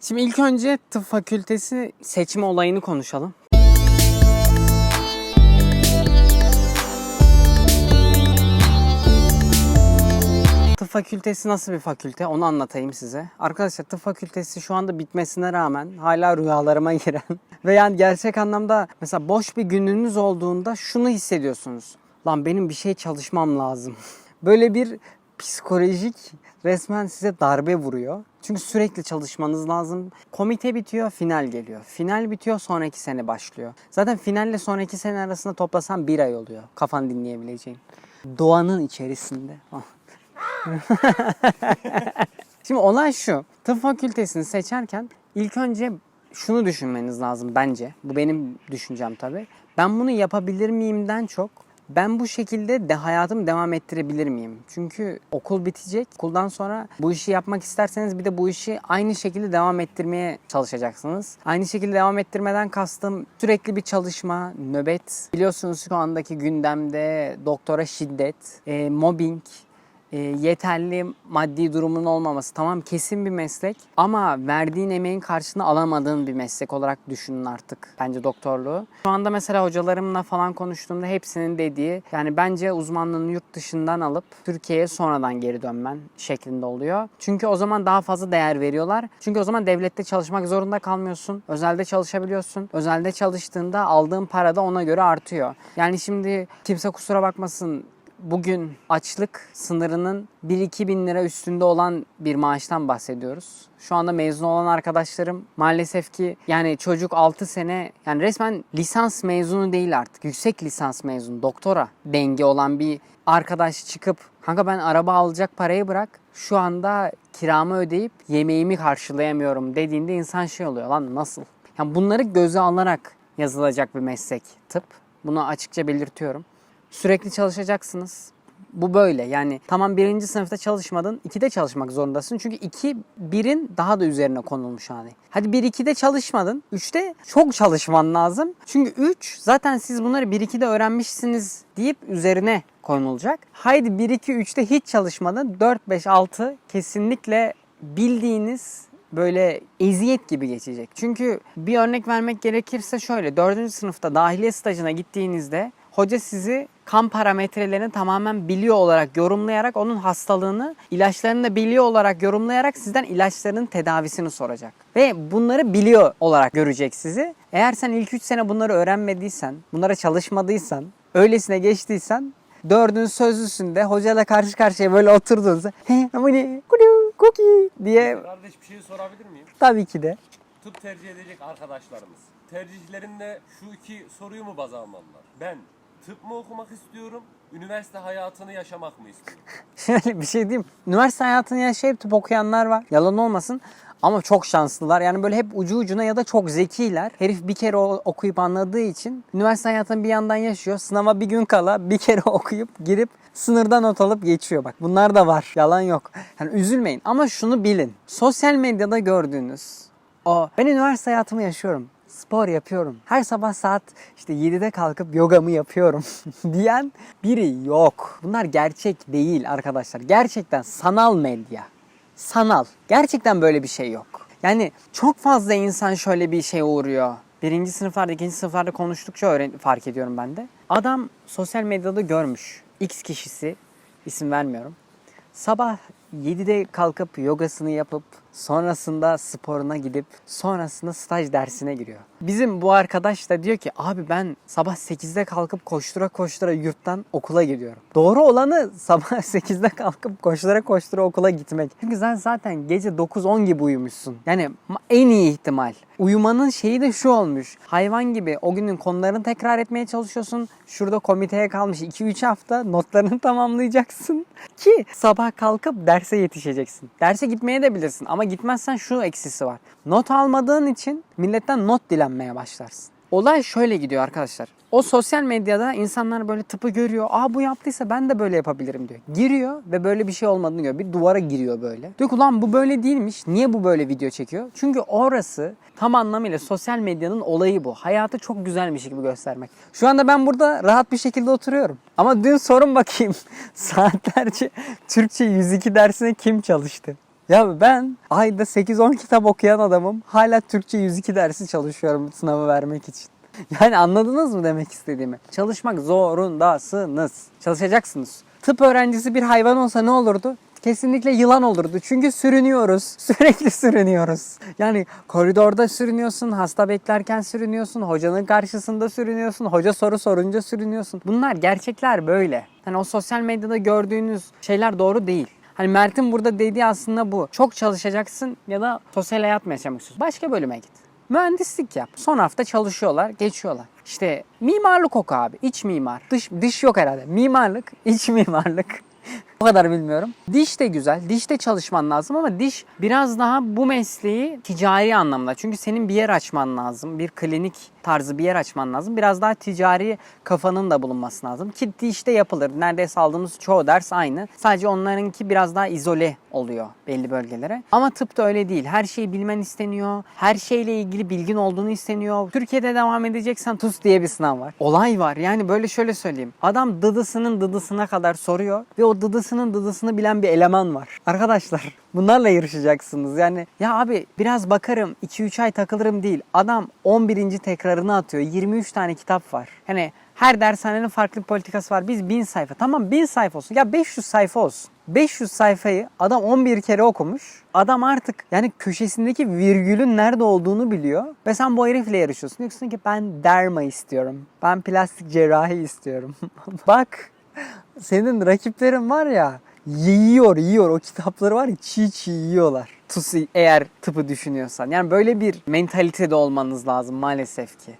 Şimdi ilk önce tıp fakültesi seçme olayını konuşalım. Tıp fakültesi nasıl bir fakülte onu anlatayım size. Arkadaşlar tıp fakültesi şu anda bitmesine rağmen hala rüyalarıma giren ve yani gerçek anlamda mesela boş bir gününüz olduğunda şunu hissediyorsunuz. Lan benim bir şey çalışmam lazım. Böyle bir psikolojik resmen size darbe vuruyor. Çünkü sürekli çalışmanız lazım. Komite bitiyor, final geliyor. Final bitiyor, sonraki sene başlıyor. Zaten finalle sonraki sene arasında toplasan bir ay oluyor. Kafan dinleyebileceğin. Doğanın içerisinde. Ah. Şimdi olay şu. Tıp fakültesini seçerken ilk önce şunu düşünmeniz lazım bence. Bu benim düşüncem tabii. Ben bunu yapabilir miyimden çok ben bu şekilde de hayatımı devam ettirebilir miyim? Çünkü okul bitecek. Okuldan sonra bu işi yapmak isterseniz bir de bu işi aynı şekilde devam ettirmeye çalışacaksınız. Aynı şekilde devam ettirmeden kastım sürekli bir çalışma, nöbet. Biliyorsunuz şu andaki gündemde doktora şiddet, e, mobbing, e, yeterli maddi durumun olmaması tamam kesin bir meslek ama verdiğin emeğin karşılığını alamadığın bir meslek olarak düşünün artık bence doktorluğu. Şu anda mesela hocalarımla falan konuştuğumda hepsinin dediği yani bence uzmanlığını yurt dışından alıp Türkiye'ye sonradan geri dönmen şeklinde oluyor. Çünkü o zaman daha fazla değer veriyorlar. Çünkü o zaman devlette çalışmak zorunda kalmıyorsun. Özelde çalışabiliyorsun. Özelde çalıştığında aldığın para da ona göre artıyor. Yani şimdi kimse kusura bakmasın bugün açlık sınırının 1-2 bin lira üstünde olan bir maaştan bahsediyoruz. Şu anda mezun olan arkadaşlarım maalesef ki yani çocuk 6 sene yani resmen lisans mezunu değil artık. Yüksek lisans mezunu, doktora dengi olan bir arkadaş çıkıp kanka ben araba alacak parayı bırak şu anda kiramı ödeyip yemeğimi karşılayamıyorum dediğinde insan şey oluyor lan nasıl? Yani bunları göze alarak yazılacak bir meslek tıp. Bunu açıkça belirtiyorum. Sürekli çalışacaksınız. Bu böyle yani tamam birinci sınıfta çalışmadın, ikide çalışmak zorundasın. Çünkü iki birin daha da üzerine konulmuş hali. Hadi bir ikide çalışmadın, üçte çok çalışman lazım. Çünkü üç zaten siz bunları bir ikide öğrenmişsiniz deyip üzerine konulacak. Haydi 1 2 3'te hiç çalışmadın. 4 5 6 kesinlikle bildiğiniz böyle eziyet gibi geçecek. Çünkü bir örnek vermek gerekirse şöyle 4. sınıfta dahiliye stajına gittiğinizde hoca sizi kan parametrelerini tamamen biliyor olarak yorumlayarak onun hastalığını, ilaçlarını da biliyor olarak yorumlayarak sizden ilaçlarının tedavisini soracak. Ve bunları biliyor olarak görecek sizi. Eğer sen ilk 3 sene bunları öğrenmediysen, bunlara çalışmadıysan, öylesine geçtiysen dördüncü sözlüsünde hocayla karşı karşıya böyle oturduğunuzda he ama ne kudu cookie diye Kardeş bir şey sorabilir miyim? tabii ki de Tıp tercih edecek arkadaşlarımız. Tercihlerinde şu iki soruyu mu baz almalılar? Ben tıp mı okumak istiyorum, üniversite hayatını yaşamak mı istiyorum? Şöyle bir şey diyeyim. Üniversite hayatını yaşayıp tıp okuyanlar var. Yalan olmasın. Ama çok şanslılar. Yani böyle hep ucu ucuna ya da çok zekiler. Herif bir kere okuyup anladığı için üniversite hayatını bir yandan yaşıyor. Sınava bir gün kala bir kere okuyup girip sınırdan not alıp geçiyor. Bak bunlar da var. Yalan yok. Yani üzülmeyin. Ama şunu bilin. Sosyal medyada gördüğünüz o ben üniversite hayatımı yaşıyorum. Spor yapıyorum. Her sabah saat işte 7'de kalkıp yogamı yapıyorum diyen biri yok. Bunlar gerçek değil arkadaşlar. Gerçekten sanal medya. Sanal. Gerçekten böyle bir şey yok. Yani çok fazla insan şöyle bir şey uğruyor. Birinci sınıflarda, ikinci sınıflarda konuştukça öğren fark ediyorum ben de. Adam sosyal medyada görmüş. X kişisi, isim vermiyorum. Sabah 7'de kalkıp yogasını yapıp sonrasında sporuna gidip sonrasında staj dersine giriyor. Bizim bu arkadaş da diyor ki abi ben sabah 8'de kalkıp koştura koştura yurttan okula gidiyorum. Doğru olanı sabah 8'de kalkıp koştura koştura okula gitmek. Çünkü sen zaten gece 9-10 gibi uyumuşsun. Yani en iyi ihtimal. Uyumanın şeyi de şu olmuş. Hayvan gibi o günün konularını tekrar etmeye çalışıyorsun. Şurada komiteye kalmış 2-3 hafta notlarını tamamlayacaksın. Ki sabah kalkıp derse yetişeceksin. Derse gitmeye de bilirsin ama gitmezsen şu eksisi var. Not almadığın için milletten not dilenmeye başlarsın. Olay şöyle gidiyor arkadaşlar. O sosyal medyada insanlar böyle tıpı görüyor. Aa bu yaptıysa ben de böyle yapabilirim diyor. Giriyor ve böyle bir şey olmadığını görüyor. Bir duvara giriyor böyle. Diyor ki ulan bu böyle değilmiş. Niye bu böyle video çekiyor? Çünkü orası tam anlamıyla sosyal medyanın olayı bu. Hayatı çok güzelmiş gibi göstermek. Şu anda ben burada rahat bir şekilde oturuyorum. Ama dün sorun bakayım saatlerce Türkçe 102 dersine kim çalıştı? Ya ben ayda 8-10 kitap okuyan adamım. Hala Türkçe 102 dersi çalışıyorum sınavı vermek için. Yani anladınız mı demek istediğimi? Çalışmak zorundasınız. Çalışacaksınız. Tıp öğrencisi bir hayvan olsa ne olurdu? Kesinlikle yılan olurdu. Çünkü sürünüyoruz. Sürekli sürünüyoruz. Yani koridorda sürünüyorsun, hasta beklerken sürünüyorsun, hocanın karşısında sürünüyorsun, hoca soru sorunca sürünüyorsun. Bunlar gerçekler böyle. Hani o sosyal medyada gördüğünüz şeyler doğru değil. Hani Mert'in burada dediği aslında bu. Çok çalışacaksın ya da sosyal hayat mı yaşamak? Başka bölüme git. Mühendislik yap. Son hafta çalışıyorlar, geçiyorlar. İşte mimarlık oku abi. İç mimar. Dış, dış yok herhalde. Mimarlık, iç mimarlık. O kadar bilmiyorum. Diş de güzel. Diş de çalışman lazım ama diş biraz daha bu mesleği ticari anlamda. Çünkü senin bir yer açman lazım. Bir klinik tarzı bir yer açman lazım. Biraz daha ticari kafanın da bulunması lazım. Ki dişte yapılır. Neredeyse aldığımız çoğu ders aynı. Sadece onlarınki biraz daha izole oluyor belli bölgelere. Ama tıpta öyle değil. Her şeyi bilmen isteniyor. Her şeyle ilgili bilgin olduğunu isteniyor. Türkiye'de devam edeceksen TUS diye bir sınav var. Olay var. Yani böyle şöyle söyleyeyim. Adam dıdısının dıdısına kadar soruyor ve o dıdısının dıdısını bilen bir eleman var. Arkadaşlar bunlarla yarışacaksınız. Yani ya abi biraz bakarım 2-3 ay takılırım değil. Adam 11. tekrarını atıyor. 23 tane kitap var. Hani her dershanenin farklı bir politikası var. Biz 1000 sayfa. Tamam 1000 sayfa olsun. Ya 500 sayfa olsun. 500 sayfayı adam 11 kere okumuş. Adam artık yani köşesindeki virgülün nerede olduğunu biliyor. Ve sen bu herifle yarışıyorsun. Diyorsun ki ben derma istiyorum. Ben plastik cerrahi istiyorum. Bak senin rakiplerin var ya yiyor yiyor o kitapları var ya çiğ çiğ yiyorlar. TUS'u eğer tıpı düşünüyorsan. Yani böyle bir mentalitede olmanız lazım maalesef ki.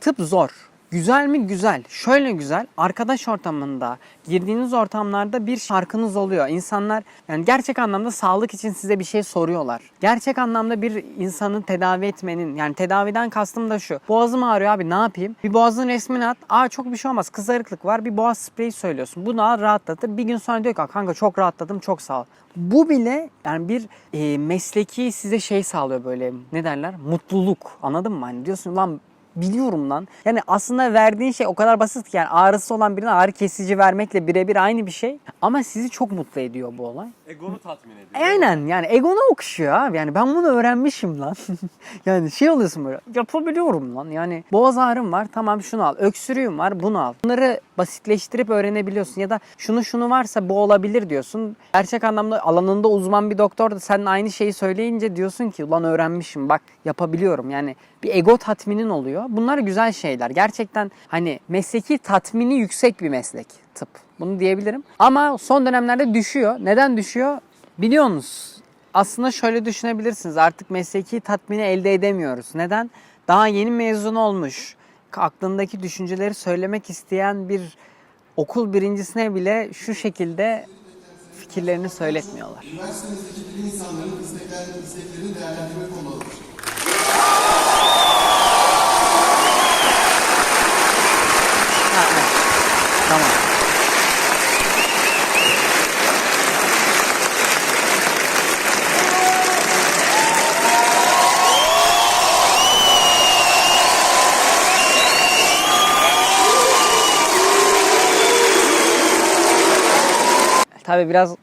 Tıp zor. Güzel mi? Güzel. Şöyle güzel. Arkadaş ortamında, girdiğiniz ortamlarda bir şarkınız oluyor. İnsanlar yani gerçek anlamda sağlık için size bir şey soruyorlar. Gerçek anlamda bir insanı tedavi etmenin yani tedaviden kastım da şu. Boğazım ağrıyor abi ne yapayım? Bir boğazın resmini at. Aa çok bir şey olmaz. Kızarıklık var. Bir boğaz spreyi söylüyorsun. Bunu al rahatlatır. Bir gün sonra diyor ki "Aa, kanka çok rahatladım çok sağ ol. Bu bile yani bir e, mesleki size şey sağlıyor böyle ne derler? Mutluluk. Anladın mı? Hani diyorsun lan biliyorum lan. Yani aslında verdiğin şey o kadar basit ki yani ağrısı olan birine ağrı kesici vermekle birebir aynı bir şey. Ama sizi çok mutlu ediyor bu olay. Egonu tatmin ediyor. E, Aynen yani egona okşuyor abi. Yani ben bunu öğrenmişim lan. yani şey oluyorsun böyle yapabiliyorum lan. Yani boğaz ağrım var tamam şunu al. Öksürüğüm var bunu al. Bunları basitleştirip öğrenebiliyorsun. Ya da şunu şunu varsa bu olabilir diyorsun. Gerçek anlamda alanında uzman bir doktor da senin aynı şeyi söyleyince diyorsun ki ulan öğrenmişim bak yapabiliyorum. Yani bir ego tatminin oluyor. Bunlar güzel şeyler. Gerçekten hani mesleki tatmini yüksek bir meslek tıp. Bunu diyebilirim. Ama son dönemlerde düşüyor. Neden düşüyor? Biliyorsunuz. Aslında şöyle düşünebilirsiniz. Artık mesleki tatmini elde edemiyoruz. Neden? Daha yeni mezun olmuş. Aklındaki düşünceleri söylemek isteyen bir okul birincisine bile şu şekilde fikirlerini söyletmiyorlar. Üniversitemizdeki bilim insanlarının istekler, isteklerini değerlendirmek olmalıdır. Tabii biraz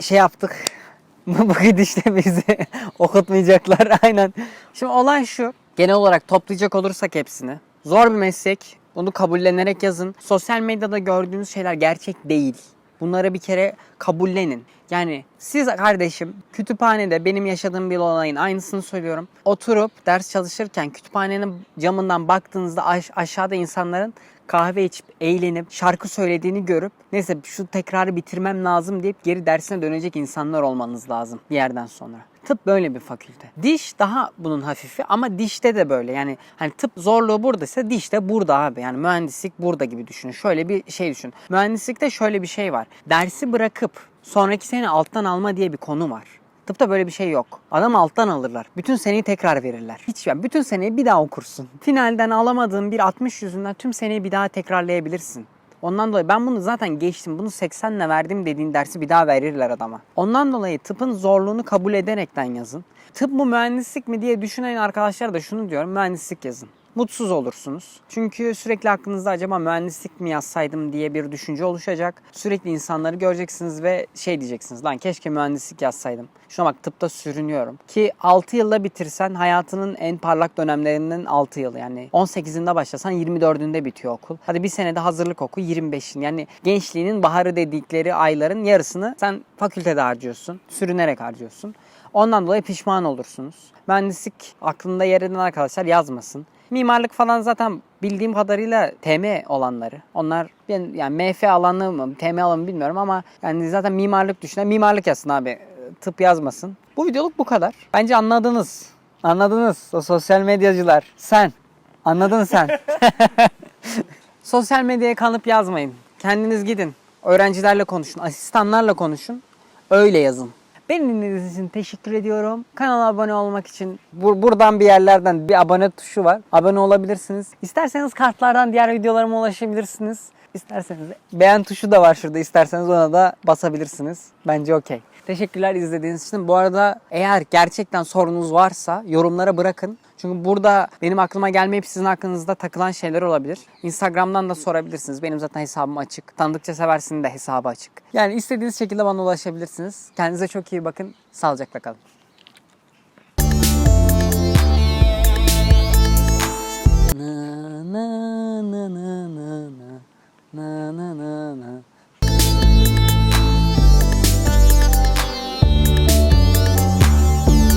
şey yaptık. Bu gidişte bizi okutmayacaklar aynen. Şimdi olay şu. Genel olarak toplayacak olursak hepsini. Zor bir meslek. Bunu kabullenerek yazın. Sosyal medyada gördüğünüz şeyler gerçek değil. Bunları bir kere kabullenin. Yani siz kardeşim kütüphanede benim yaşadığım bir olayın aynısını söylüyorum. Oturup ders çalışırken kütüphanenin camından baktığınızda aş- aşağıda insanların kahve içip eğlenip şarkı söylediğini görüp neyse şu tekrarı bitirmem lazım deyip geri dersine dönecek insanlar olmanız lazım bir yerden sonra. Tıp böyle bir fakülte. Diş daha bunun hafifi ama dişte de böyle. Yani hani tıp zorluğu buradaysa diş de burada abi. Yani mühendislik burada gibi düşünün. Şöyle bir şey düşün. Mühendislikte şöyle bir şey var. Dersi bırakıp sonraki sene alttan alma diye bir konu var. Tıpta böyle bir şey yok. Adam alttan alırlar. Bütün seneyi tekrar verirler. Hiç yani bütün seneyi bir daha okursun. Finalden alamadığın bir 60 yüzünden tüm seneyi bir daha tekrarlayabilirsin. Ondan dolayı ben bunu zaten geçtim. Bunu 80'le verdim dediğin dersi bir daha verirler adama. Ondan dolayı tıpın zorluğunu kabul ederekten yazın. Tıp mı mühendislik mi diye düşünen arkadaşlara da şunu diyorum. Mühendislik yazın. Mutsuz olursunuz. Çünkü sürekli aklınızda acaba mühendislik mi yazsaydım diye bir düşünce oluşacak. Sürekli insanları göreceksiniz ve şey diyeceksiniz. Lan keşke mühendislik yazsaydım. Şuna bak tıpta sürünüyorum. Ki 6 yılda bitirsen hayatının en parlak dönemlerinin 6 yılı. Yani 18'inde başlasan 24'ünde bitiyor okul. Hadi bir senede hazırlık oku 25'in. Yani gençliğinin baharı dedikleri ayların yarısını sen fakültede harcıyorsun. Sürünerek harcıyorsun. Ondan dolayı pişman olursunuz. Mühendislik aklında yer eden arkadaşlar yazmasın. Mimarlık falan zaten bildiğim kadarıyla TM olanları. Onlar ben- yani MF alanı mı, TM alanı mı bilmiyorum ama yani zaten mimarlık düşünen mimarlık yazsın abi. Tıp yazmasın. Bu videoluk bu kadar. Bence anladınız. Anladınız o sosyal medyacılar. Sen. Anladın sen. Sosyal medyaya kanıp yazmayın. Kendiniz gidin. Öğrencilerle konuşun, asistanlarla konuşun. Öyle yazın. Beni dinlediğiniz için teşekkür ediyorum. Kanala abone olmak için bur- buradan bir yerlerden bir abone tuşu var. Abone olabilirsiniz. İsterseniz kartlardan diğer videolarıma ulaşabilirsiniz. İsterseniz beğen tuşu da var şurada. İsterseniz ona da basabilirsiniz. Bence okey. Teşekkürler izlediğiniz için. Bu arada eğer gerçekten sorunuz varsa yorumlara bırakın. Çünkü burada benim aklıma gelmeyip sizin aklınızda takılan şeyler olabilir. Instagram'dan da sorabilirsiniz. Benim zaten hesabım açık. Tanıdıkça seversinin de hesabı açık. Yani istediğiniz şekilde bana ulaşabilirsiniz. Kendinize çok iyi bakın. Sağlıcakla kalın. Na na na na na na na na